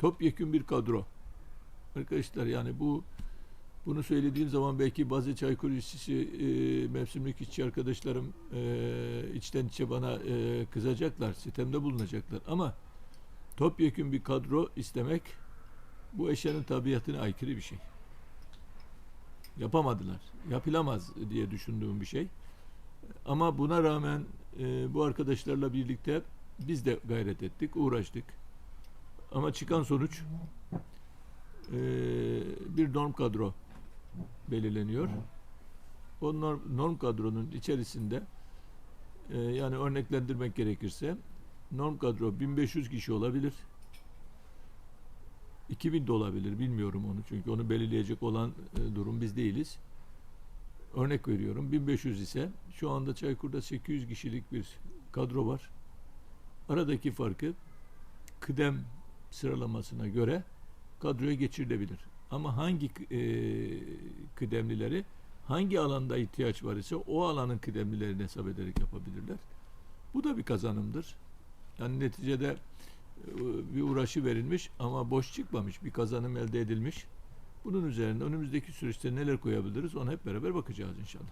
topyekün bir kadro. Arkadaşlar yani bu bunu söylediğim zaman belki bazı Çaykur işçisi e, mevsimlik işçi arkadaşlarım e, içten içe bana e, kızacaklar, sitemde bulunacaklar. Ama topyekün bir kadro istemek bu eşyanın tabiatına aykırı bir şey. Yapamadılar. Yapılamaz diye düşündüğüm bir şey. Ama buna rağmen e, bu arkadaşlarla birlikte biz de gayret ettik, uğraştık. Ama çıkan sonuç e, bir norm kadro belirleniyor. O norm, norm kadronun içerisinde e, yani örneklendirmek gerekirse norm kadro 1500 kişi olabilir. 2000 de olabilir bilmiyorum onu çünkü onu belirleyecek olan e, durum biz değiliz. Örnek veriyorum 1500 ise şu anda Çaykur'da 800 kişilik bir kadro var. Aradaki farkı kıdem sıralamasına göre kadroya geçirilebilir. Ama hangi e, kıdemlileri hangi alanda ihtiyaç var ise o alanın kıdemlilerini hesap ederek yapabilirler. Bu da bir kazanımdır. Yani neticede e, bir uğraşı verilmiş ama boş çıkmamış. Bir kazanım elde edilmiş. Bunun üzerine önümüzdeki süreçte neler koyabiliriz ona hep beraber bakacağız inşallah.